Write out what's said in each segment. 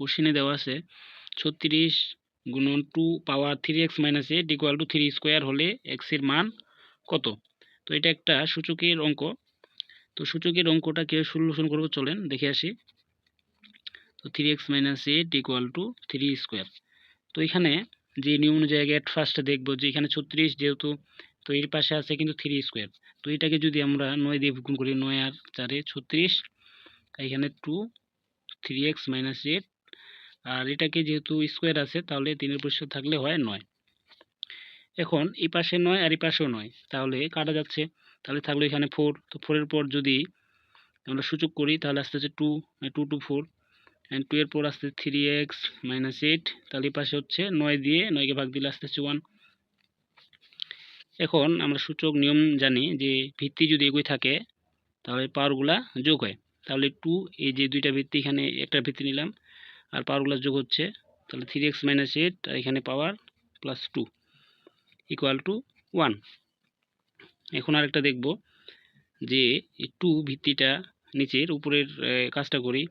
কোশ্চেনে দেওয়া আছে, ছত্রিশ গুণন two power three x minus eight equal to three square হলে এক্সের মান কত? তো এটা একটা সূচকের অঙ্ক। তো সূচকের অঙ্কটা কীভাবে সলিউশন করব চলেন, দেখে আসি। তো three x minus eight equal to three square তো এখানে যে নিয়ম অনুযায়ী এট ফার্স্টে দেখব যে এখানে ছত্রিশ যেহেতু, তো এর পাশে আছে কিন্তু থ্রি স্কোয়ার তো এটাকে যদি আমরা নয় দিয়ে গুণ করি, নয় আর চারে ছত্রিশ, এখানে two three x minus eight আর এটাকে যেহেতু স্কোয়ার আছে, তাহলে তিনের পরিষ্কার থাকলে হয় নয়। এখন এই পাশে নয় আর এই পাশেও নয়, তাহলে কাটা যাচ্ছে। তাহলে থাকল এখানে ফোর তো ফোরের পর যদি আমরা সূচক করি, তাহলে আসতে হচ্ছে two two two four and two এর পর আসতে থ্রি এক্স মাইনাস এইট তাহলে এই পাশে হচ্ছে নয় দিয়ে নয়কে ভাগ দিলে আসতে হচ্ছে ওয়ান এখন আমরা সূচক নিয়ম জানি যে ভিত্তি যদি একই থাকে, তাহলে পাওয়ারগুলা যোগ হয়। তাহলে টু এই যে দুইটা ভিত্তি এখানে একটা ভিত্তি নিলাম আর পাওয়ারগুলো যোগ হচ্ছে, তাহলে থ্রি এক্স মাইনাস এইট আর এখানে power plus two equal to one এখন আরেকটা দেখব, যে টু ভিত্তিটা নিচের উপরের কাজটা করি,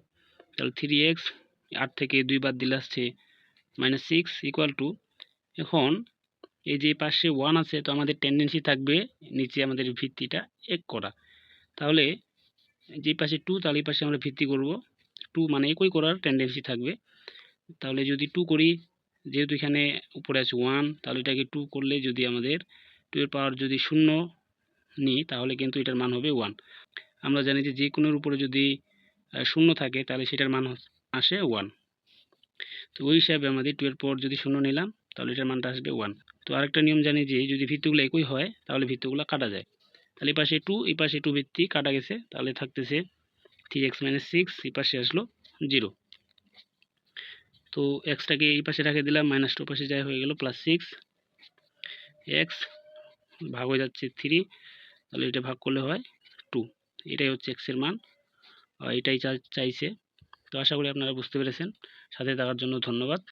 তাহলে থ্রি এক্স আট থেকে দুই বাদ দিলে আসছে মাইনাস সিক্স ইকুয়াল টু এখন এই যে পাশে ওয়ান আছে, তো আমাদের টেন্ডেন্সি থাকবে নিচে আমাদের ভিত্তিটা এক করা। তাহলে যে পাশে টু তাহলে এই পাশে আমরা ভিত্তি করব টু মানে একই করার টেন্ডেন্সি থাকবে। তাহলে যদি টু করি, যেহেতু এখানে উপরে আছে ওয়ান তাহলে এটাকে টু করলে যদি আমাদের টু এর পাওয়ার যদি শূন্য নিই, তাহলে কিন্তু এটার মান হবে ওয়ান আমরা জানি যে যে কোনোর উপরে যদি শূন্য থাকে, তাহলে সেটার মান আসে ওয়ান তো ওই হিসাবে আমাদের টু এর পর যদি শূন্য নিলাম, তাহলে এটার মানটা আসবে ওয়ান তো আরেকটা নিয়ম জানি যে, যদি ভিত্তিগুলো একই হয়, তাহলে ভিত্তিগুলো কাটা যায়। তাহলে এই পাশে টু এই পাশে টু ভিত্তি কাটা গেছে, তাহলে থাকতেছে থ্রি এক্স মাইনাস সিক্স এই পাশে আসলো জিরো তো এক্সটাকে এই পাশে রেখে দিলাম মাইনাস টু পাশে যাই হয়ে গেল প্লাস সিক্স এক্স ভাগ হয়ে যাচ্ছে থ্রি তাহলে এটা ভাগ করলে হয় টু এটাই হচ্ছে এক্সের মান এটাই চাইছে। তো আশা করি আপনারা বুঝতে পেরেছেন। সাথে থাকার জন্য ধন্যবাদ।